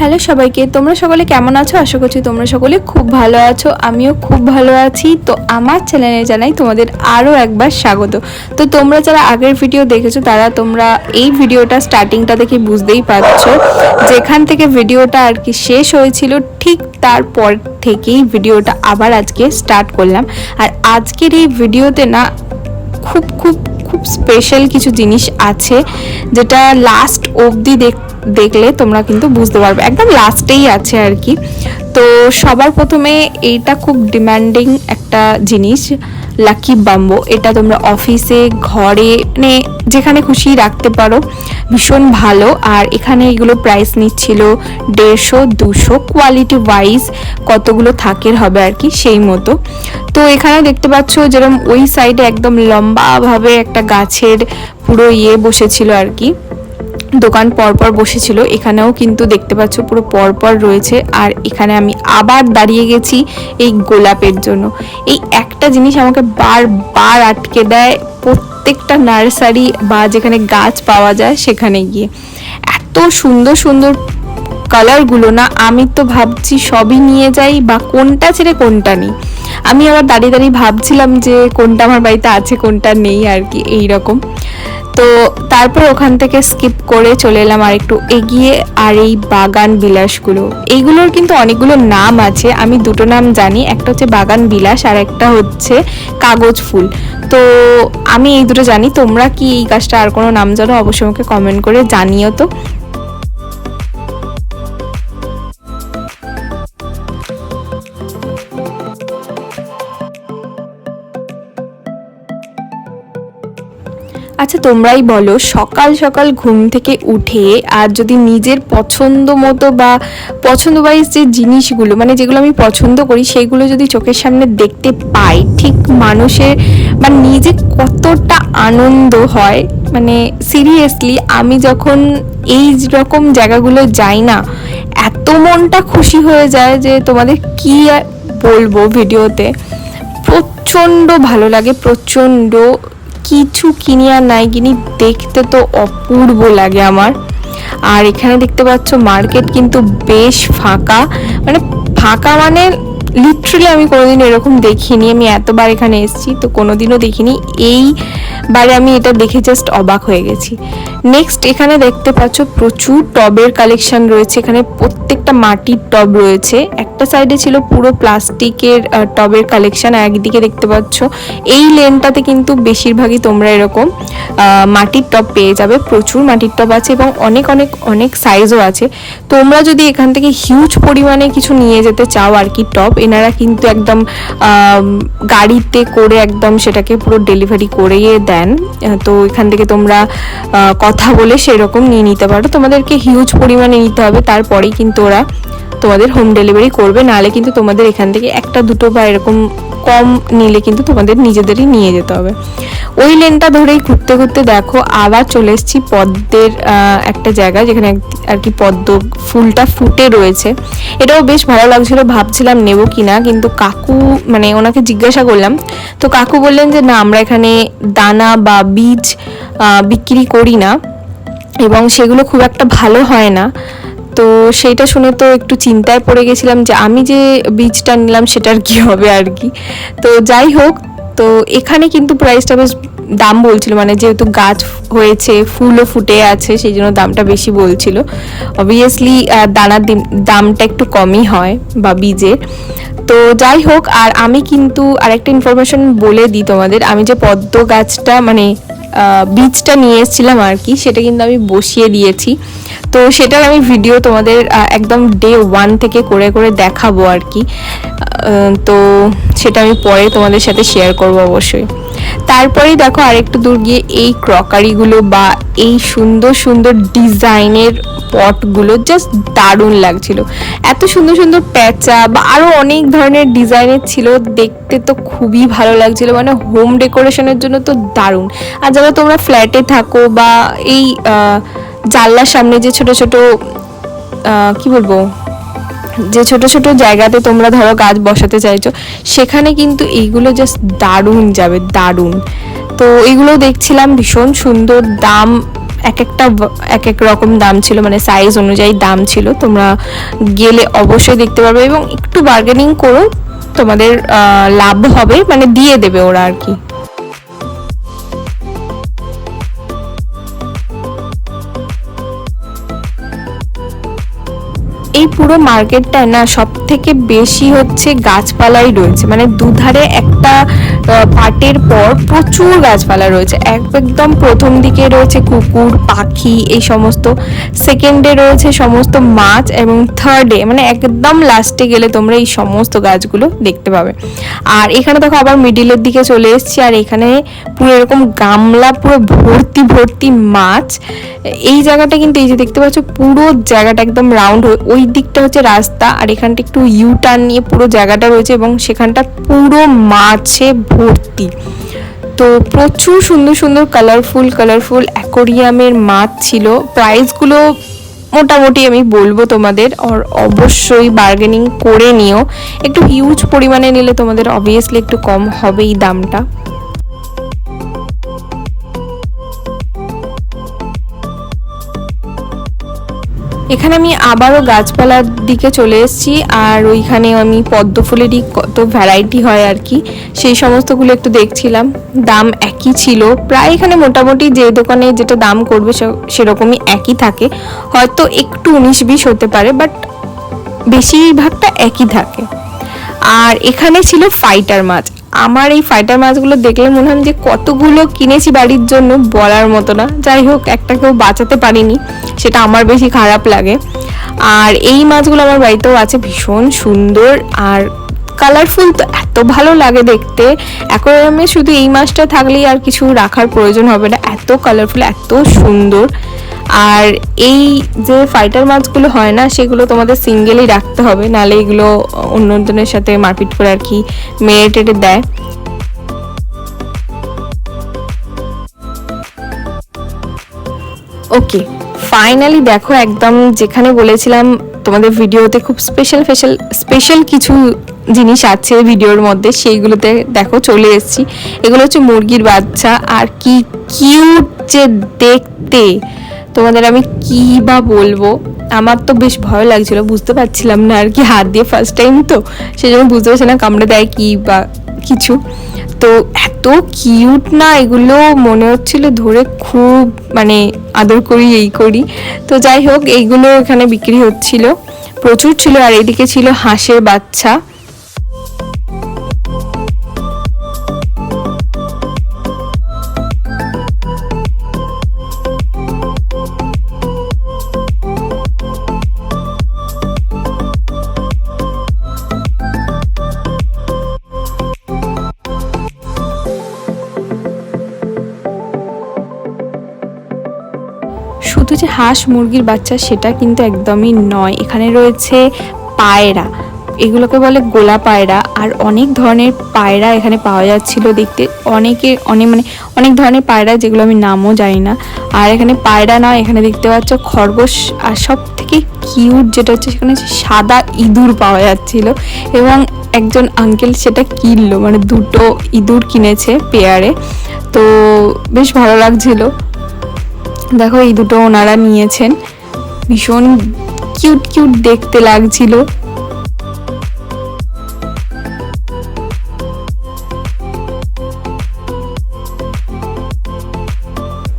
Hello সবাইকে, তোমরা সকলে কেমন আছো? আশা করছি তোমরা সকলে খুব ভালো আছো, আমিও খুব ভালো আছি। তো আমার চ্যানেলে জানাই তোমাদের আরও একবার স্বাগত। তো তোমরা যারা আগের ভিডিও দেখেছ, তারা তোমরা এই ভিডিওটা স্টার্টিংটা দেখে বুঝতেই পারছ। যেখান থেকে ভিডিওটা আর কি শেষ হয়েছিল, ঠিক তারপর থেকেই ভিডিওটা আবার আজকে স্টার্ট করলাম। আর আজকের এই ভিডিওতে না, খুব খুব খুব স্পেশাল কিছু জিনিস আছে, যেটা লাস্ট অবধি দেখ দেখলে তোমরা কিন্তু বুঝতে পারবে। একদম লাস্টেই আছে আর কি। তো সবার প্রথমে এইটা খুব ডিম্যান্ডিং একটা জিনিস লাকি বাম্বো এটা তোমরা অফিসে ঘরে মানে যেখানে খুশি রাখতে পারো। ভীষণ ভালো। আর এখানে এগুলো প্রাইস নিচ্ছিল দেড়শো, দুশো কোয়ালিটি ওয়াইজ কতগুলো থাকের হবে আর কি, সেই মতো। তো এখানে দেখতে পাচ্ছ যেরকম ওই সাইডে একদম লম্বাভাবে একটা গাছের পুরো ইয়ে বসেছিল আর কি। দোকান পরপর বসেছিল, এখানেও কিন্তু দেখতে পাচ্ছ পুরো পরপর রয়েছে। আর এখানে আমি আবার দাঁড়িয়ে গেছি এই গোলাপের জন্য। এই একটা জিনিস আমাকে বারবার আটকে দেয় প্রত্যেকটা নার্সারি বা যেখানে গাছ পাওয়া যায় সেখানে গিয়ে। এত সুন্দর সুন্দর কালারগুলো না, আমি তো ভাবছি সবই নিয়ে যাই বা কোনটা ছেড়ে কোনটা নেই। আমি আবার দাঁড়িয়ে দাঁড়িয়ে ভাবছিলাম যে কোনটা আমার বাড়িতে আছে, কোনটা নেই আর কি, এইরকম। তো তারপর ওখান থেকে স্কিপ করে চলে এলাম আর একটু এগিয়ে আর এই বাগান বিলাসগুলো। এইগুলোর কিন্তু অনেকগুলো নাম আছে, আমি দুটো নাম জানি, একটা হচ্ছে বাগান বিলাস আর একটা হচ্ছে কাগজ ফুল। তো আমি এই দুটো জানি, তোমরা কি এই গাছটা আর কোনো নাম জানো অবশ্যই আমাকে কমেন্ট করে জানিও তো। আচ্ছা তোমরাই বলো, সকাল সকাল ঘুম থেকে উঠে আর যদি নিজের পছন্দ মতো বা পছন্দ ওয়াইজ যে জিনিসগুলো মানে যেগুলো আমি পছন্দ করি সেইগুলো যদি চোখের সামনে দেখতে পাই, ঠিক মানুষের বা নিজে কতটা আনন্দ হয় মানে সিরিয়াসলি আমি যখন এই রকম জায়গাগুলো যাই না, এত মনটা খুশি হয়ে যায় যে তোমাদের কি বলব ভিডিওতে প্রচণ্ড ভালো লাগে, প্রচণ্ড কিছু কিনি আর নাই কিনি, দেখতে তো অপূর্ব লাগে আমার। আর এখানে দেখতে পাচ্ছ মার্কেট কিন্তু বেশ ফাঁকা। মানে ফাঁকা মানে লিটারালি আমি কোনোদিন এরকম দেখিনি। আমি এতবার এখানে এসেছি, তো কোনোদিনও দেখিনি। এইবারে আমি এটা দেখে জাস্ট অবাক হয়ে গেছি। নেক্সট এখানে দেখতে পাচ্ছ প্রচুর টবের কালেকশন রয়েছে। এখানে প্রত্যেকটা মাটির টব রয়েছে। একটা সাইডে ছিল পুরো প্লাস্টিকের টবের কালেকশন একদিকে দেখতে পাচ্ছ এই লেনটাতে কিন্তু বেশিরভাগই তোমরা এরকম মাটির টব পেয়ে যাবে। প্রচুর মাটির টব আছে এবং অনেক অনেক অনেক সাইজও আছে। তোমরা যদি এখান থেকে হিউজ পরিমাণে কিছু নিয়ে যেতে চাও আর কি টপ এনারা কিন্তু একদম গাড়িতে করে একদম সেটাকে পুরো ডেলিভারি করিয়ে দেন। তো এখান থেকে তোমরা কথা বলে সেরকম নিয়ে নিতে পারো। তোমাদেরকে হিউজ পরিমাণে নিতে হবে, তারপরেই কিন্তু ওরা তোমাদের হোম ডেলিভারি করবে। নাহলে কিন্তু তোমাদের এখান থেকে একটা দুটো বা এরকম কম নিলে কিন্তু তোমাদের নিজেদেরই নিয়ে যেতে হবে। ওই লেনটা ধরেই ঘুরতে ঘুরতে দেখো, আবার চলে এসেছি পদ্মের একটা জায়গা যেখানে আর কি পদ্ম ফুলটা ফুটে রয়েছে। এটাও বেশ ভালো লাগছিল, ভাবছিলাম নেব কি না কিন্তু কাকু মানে ওনাকে জিজ্ঞাসা করলাম। তো কাকু বললেন যে, না, আমরা এখানে দানা বা বীজ বিক্রি করি না এবং সেগুলো খুব একটা ভালো হয় না। তো সেইটা শুনে তো একটু চিন্তায় পড়ে গেছিলাম যে আমি যে বীজটা নিলাম সেটার কি হবে আর কি। তো যাই হোক, তো এখানে কিন্তু প্রাইসটা বেশ দাম বলছিল মানে যেহেতু গাছ হয়েছে, ফুলও ফুটে আছে, সেই জন্য দামটা বেশি বলছিল। অবভিয়াসলি দানার দামটা একটু কমই হয় বা বীজের। তো যাই হোক, আর আমি কিন্তু আরেকটা ইনফরমেশন বলে দিই তোমাদের। আমি যে পদ্ম গাছটা মানে বীজটা নিয়ে এসেছিলাম আর কি, সেটা কিন্তু আমি বসিয়ে দিয়েছি। তো সেটার আমি ভিডিও তোমাদের একদম ডে ওয়ান থেকে করে করে দেখাবো আর কি। তো সেটা আমি পরে তোমাদের সাথে শেয়ার করব অবশ্যই। তারপরেই দেখো আরেকটু দূর গিয়ে এই ক্রকারিগুলো বা এই সুন্দর সুন্দর ডিজাইনের পটগুলো জাস্ট দারুণ লাগছিল। এত সুন্দর সুন্দর প্যাচা বা আরও অনেক ধরনের ডিজাইনের ছিল, দেখতে তো খুবই ভালো লাগছিল। মানে হোম ডেকোরেশনের জন্য তো দারুণ। আর যারা তোমরা ফ্ল্যাটে থাকো বা এই জানলার সামনে যে ছোট ছোট কি বলব? যে ছোট ছোট জায়গাতে তোমরা ধরো গাছ বসাতে চাইছো, সেখানে কিন্তু এইগুলো জাস্ট দারুণ যাবে, দারুণ। তো এগুলো দেখছিলাম ভীষণ সুন্দর দাম এক একটা এক এক রকম দাম ছিল মানে সাইজ অনুযায়ী দাম ছিল। তোমরা গেলে অবশ্যই দেখতে পারবে এবং একটু বার্গেনিং করো, তোমাদের লাভ হবে মানে দিয়ে দেবে ওরা আর কি। এই পুরো মার্কেটটায় না সব থেকে বেশি হচ্ছে গাছপালাই রয়েছে। মানে দুধারে একটা পাটের পর প্রচুর গাছপালা রয়েছে। এক- একদম প্রথম দিকে রয়েছে কুকুর, পাখি এই সমস্ত। সেকেন্ডে রয়েছে সমস্ত মাছ এবং থার্ডে মানে একদম লাস্টে গেলে তোমরা এই সমস্ত গাছগুলো দেখতে পাবে। আর এখানে দেখো আবার মিডিলের দিকে চলে এসেছি, আর এখানে পুরো এরকম গামলা, পুরো ভর্তি ভর্তি মাছ। এই জায়গাটা কিন্তু এই যে দেখতে পাচ্ছ, পুরো জায়গাটা একদম রাউন্ড ওই দিকটা হচ্ছে রাস্তা, আর এখানটা একটু ইউ টার্ন নিয়ে পুরো জায়গাটা রয়েছে এবং সেখানটা পুরো মাছে ভর্তি। তো প্রচুর সুন্দর সুন্দর কালারফুল কালারফুল অ্যাকোরিয়ামের মাছ ছিল। প্রাইসগুলো মোটামুটি আমি বলব তোমাদের, আর অবশ্যই বার্গেনিং করে নিও। একটু হিউজ পরিমাণে নিলে তোমাদের অবভিয়াসলি একটু কম হবেই দামটা। এখানে আমি আবারও গাছপালার দিকে চলে এসেছি, আর ওইখানে আমি পদ্ম ফুলেরই কত ভ্যারাইটি হয় আর কি, সেই সমস্তগুলো একটু দেখছিলাম। দাম একই ছিল। প্রায় এখানে মোটামুটি যে দোকানে যেটা দাম করবে সেরকমই একই থাকে। হয়তো একটু উনিশ বিশ হতে পারে বাট বেশিরভাগটা একই থাকে। আর এখানে ছিল ফাইটার মাছ। আমার এই ফাইটার মাছগুলো দেখলে মনে হয় যে কতগুলো কিনেছি বাড়ির জন্য বলার মতো না। যাই হোক, একটা কেউ বাঁচাতে পারিনি, সেটা আমার বেশি খারাপ লাগে। আর এই মাছগুলো আমার বাড়িতেও আছে, ভীষণ সুন্দর আর কালারফুল তো এত ভালো লাগে দেখতে। অ্যাকোয়ারিয়ামে শুধু এই মাছটা থাকলেই আর কিছু রাখার প্রয়োজন হবে না। এত কালারফুল এত সুন্দর। আর এই যে ফাইটার মাছগুলো হয় না, সেগুলো তোমাদের সিঙ্গেলই রাখতে হবে, নাহলে এগুলো অন্যজনের সাথে মারপিট করে আর কি মেরে টেটে দেয়। ওকে ফাইনালি দেখো একদম যেখানে বলেছিলাম, তোমাদের ভিডিওতে খুব স্পেশাল স্পেশাল স্পেশাল কিছু জিনিস আছে ভিডিওর মধ্যে, সেইগুলোতে দেখো চলে এসেছি। এগুলো হচ্ছে মুরগির বাচ্চা, আর কি কিউট যে দেখতে। তোমাদের আমি কি বা বলব? আমার তো বেশ ভয় লাগছিল, বুঝতে পারছিলাম না আর কি, হাত দিয়ে ফার্স্ট টাইম তো সেই জন্য বুঝতে পারছি না কামড়ে দেয় কি বা কিছু। তো এত কিউট না, এগুলো মনে হচ্ছিল ধরে খুব মানে আদর করি, এই করি। তো যাই হোক, এইগুলো এখানে বিক্রি হচ্ছিল। প্রচুর ছিল আর এদিকে ছিল হাঁসের বাচ্চা। যে হাঁস মুরগির বাচ্চা সেটা কিন্তু একদমই নয়। এখানে রয়েছে পায়রা। এগুলোকে বলে গোলা পায়রা। আর অনেক ধরনের পায়রা এখানে পাওয়া যাচ্ছিল দেখতে। অনেকে অনেক মানে অনেক ধরনের পায়রা যেগুলো আমি নামও জানি না। আর এখানে পায়রা না, এখানে দেখতে পাচ্ছ খরগোশ। আর সব থেকে কিউট যেটা হচ্ছে সেখানে সাদা ইঁদুর পাওয়া যাচ্ছিল। এবং একজন আঙ্কেল সেটা কিনলো। মানে দুটো ইঁদুর কিনেছে পেয়ারে তো বেশ ভালো লাগছিল। দেখো এই দুটো ওনারা নিয়েছেন। ভীষণ কিউট কিউট দেখতে লাগছিল।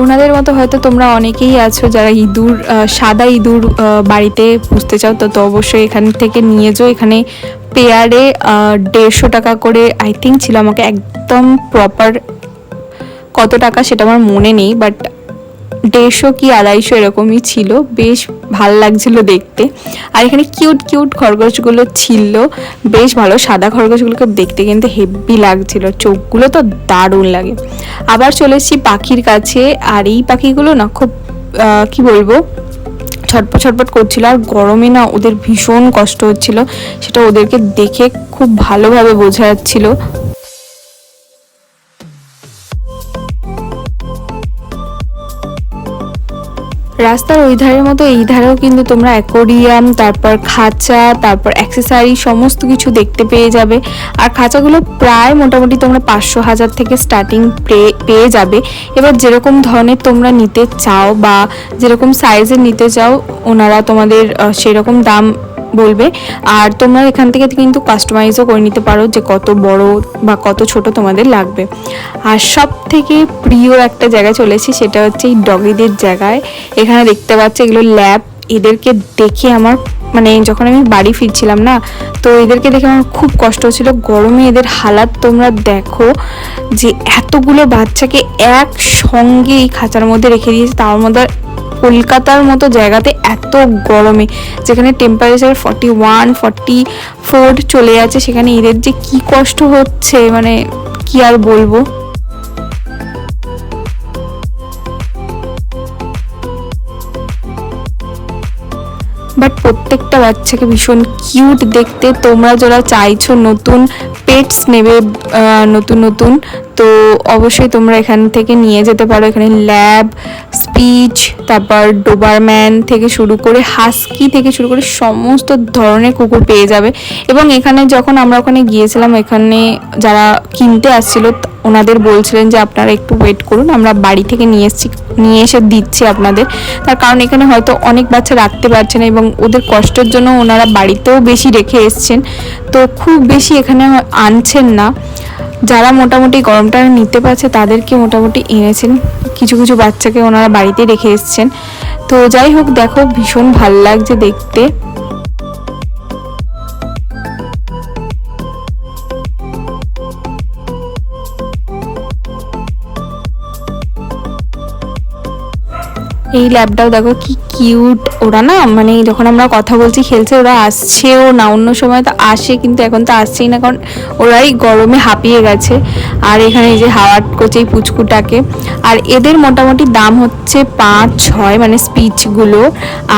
ওনাদের মতো হয়তো তোমরা অনেকেই আছো যারা ইঁদুর সাদা ইঁদুর বাড়িতে পুষতে চাও, তো তো অবশ্যই এখান থেকে নিয়ে যাও। এখানে পেয়ারে দেড়শো টাকা করে আই থিঙ্ক ছিল আমাকে একদম প্রপার কত টাকা সেটা আমার মনে নেই বাট দেড়শো কি আড়াইশো এরকমই ছিল। বেশ ভালো লাগছিল দেখতে। আর এখানে কিউট কিউট খরগোশগুলো ছিল। বেশ ভালো সাদা খরগোশগুলোকে দেখতে কিন্তু হেভি লাগছিল। চোখগুলো তো দারুণ লাগে। আবার চলে এসেছি পাখির কাছে। আর এই পাখিগুলো না খুব কি বলব, ছটপট ছটপট করছিল। আর গরমে না ওদের ভীষণ কষ্ট হচ্ছিল। সেটা ওদেরকে দেখে খুব ভালোভাবে বোঝা যাচ্ছিল রাস্তার ওই ধারের মতো, এই ধারেও কিন্তু তোমরা অ্যাকোরিয়াম তারপর খাঁচা, তারপর অ্যাক্সেসারি সমস্ত কিছু দেখতে পেয়ে যাবে। আর খাঁচাগুলো প্রায় মোটামুটি তোমরা পাঁচশো হাজার থেকে স্টার্টিং পেয়ে যাবে। এবার যেরকম ধরনের তোমরা নিতে চাও বা যেরকম সাইজের নিতে চাও, ওনারা তোমাদের সেরকম দাম বলবে। আর তোমরা এখান থেকে কিন্তু কাস্টমাইজও করে নিতে পারো যে কত বড় বা কত ছোট তোমাদের লাগবে। আর সব থেকে প্রিয় একটা জায়গায় চলেছি সেটা হচ্ছে এই ডগিদের জায়গায়। এখানে দেখতে পাচ্ছি এগুলো ল্যাব এদেরকে দেখে আমার মানে যখন আমি বাড়ি ফিরছিলাম না, তো এদেরকে দেখে আমার খুব কষ্ট হচ্ছিল। গরমে এদের হালাত তোমরা দেখো যে এতগুলো বাচ্চাকে এক সঙ্গে এই খাঁচার মধ্যে রেখে দিয়েছে, তার মধ্যে কলকাতার মতো জায়গাতে এত গরমে, যেখানে temperature forty one forty four চলে যাচ্ছে, সেখানে এদের যে কি কষ্ট হচ্ছে মানে কি আর বলব? বাট প্রত্যেকটা বাচ্চাকে ভীষণ কিউট দেখতে তোমরা যারা চাইছো নতুন পেটস নেবে নতুন নতুন তো অবশ্যই তোমরা এখান থেকে নিয়ে যেতে পারো। এখানে ল্যাব স্পিচ তারপর ডোবারম্যান থেকে শুরু করে হাস্কি থেকে শুরু করে সমস্ত ধরনের কুকুর পেয়ে যাবে। এবং এখানে যখন আমরা ওখানে গিয়েছিলাম, এখানে যারা কিনতে আসছিল ওনাদের বলছিলেন যে, আপনারা একটু ওয়েট করুন, আমরা বাড়ি থেকে নিয়ে এসেছি, নিয়ে এসে দিচ্ছি আপনাদের। তার কারণ এখানে হয়তো অনেক বাচ্চা রাখতে পারছে না এবং ওদের কষ্টের জন্য ওনারা বাড়িতেও বেশি রেখে এসছেন। তো খুব বেশি এখানে আনছেন না। যারা মোটামুটি গরমটা নিতে পারছে, তাদেরকে মোটামুটি এনেছেন। কিছু কিছু বাচ্চাকে ওনারা বাড়িতে রেখে এসছেন। তো যাই হোক, দেখো ভীষণ ভালো লাগছে দেখতে। এই ল্যাবটাও দেখো কি কিউট। ওরা না মানে যখন আমরা কথা বলছি, খেলছে, ওরা আসছেও না। অন্য সময় তো আসে, কিন্তু এখন তো আসছেই না, কারণ ওরাই গরমে হাঁপিয়ে গেছে। আর এখানে এই যে করছে এই পুচকুটাকে। আর এদের মোটামুটি দাম হচ্ছে পাঁচ, ছয় মানে স্পিচগুলো।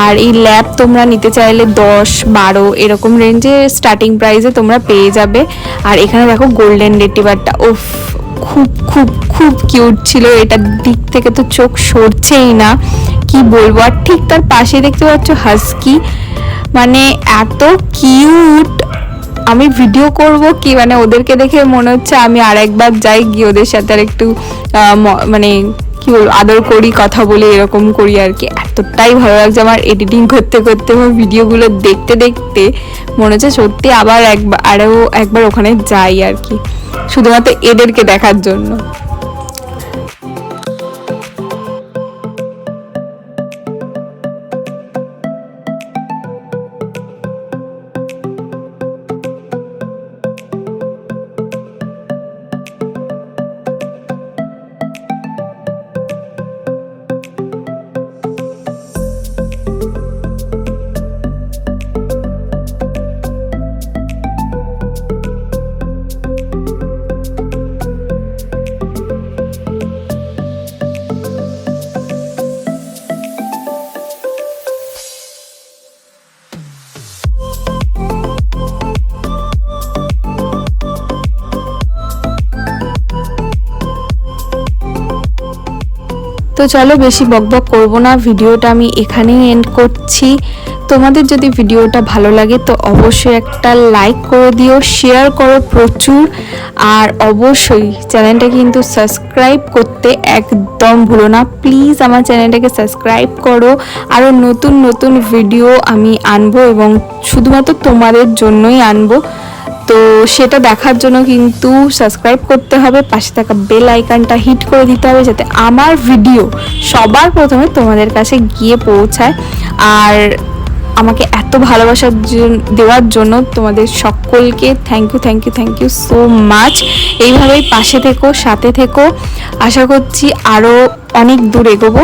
আর এই ল্যাব তোমরা নিতে চাইলে দশ, বারো, এরকম রেঞ্জে স্টার্টিং প্রাইসে তোমরা পেয়ে যাবে। আর এখানে দেখো গোল্ডেন রেটিভারটা উফ খুব খুব খুব কিউট ছিল। এটার দিক থেকে তো চোখ সরছেই না। কি বলব? আর ঠিক তার পাশে দেখতে পাচ্ছ হাস্কি মানে এত কিউট আমি ভিডিও করব কি? মানে ওদেরকে দেখে মনে হচ্ছে আমি আরেকবার যাই গিয়ে ওদের সাথে আর একটু মানে কি বলব, আদর করি, কথা বলে, এরকম করি আর কি। এতটাই ভালো লাগছে আমার এডিটিং করতে করতে আমার ভিডিওগুলো দেখতে দেখতে মনে হচ্ছে সত্যি আবার একবার আরও একবার ওখানে যাই আর কি। শুধুমাত্র এদেরকে দেখার জন্য। তো চলো বেশি বকবক করব না, ভিডিওটা আমি এখানেই এন্ড করছি। তোমাদের যদি ভিডিওটা ভালো লাগে তো অবশ্যই একটা লাইক করে দিও শেয়ার করো প্রচুর, আর অবশ্যই চ্যানেলটা কিন্তু সাবস্ক্রাইব করতে একদম ভুলো না। প্লিজ আমার চ্যানেলটাকে সাবস্ক্রাইব করো আরও নতুন নতুন ভিডিও আমি আনব এবং শুধুমাত্র তোমাদের জন্যই আনব। তো সেটা দেখার জন্য কিন্তু সাবস্ক্রাইব করতে হবে, পাশে থাকা বেল আইকনটা হিট করে দিতে হবে যাতে আমার ভিডিও সবার প্রথমে তোমাদের কাছে গিয়ে পৌঁছায়। আর আমাকে এত ভালোবাসার দেওয়ার জন্য তোমাদের সকলকে thank you thank you thank you so much এইভাবেই পাশে থেকো, সাথে থেকো। আশা করছি আরও অনেক দূর এগোবো।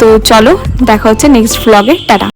তো চলো, দেখা হচ্ছে নেক্সট ব্লগে টাটা।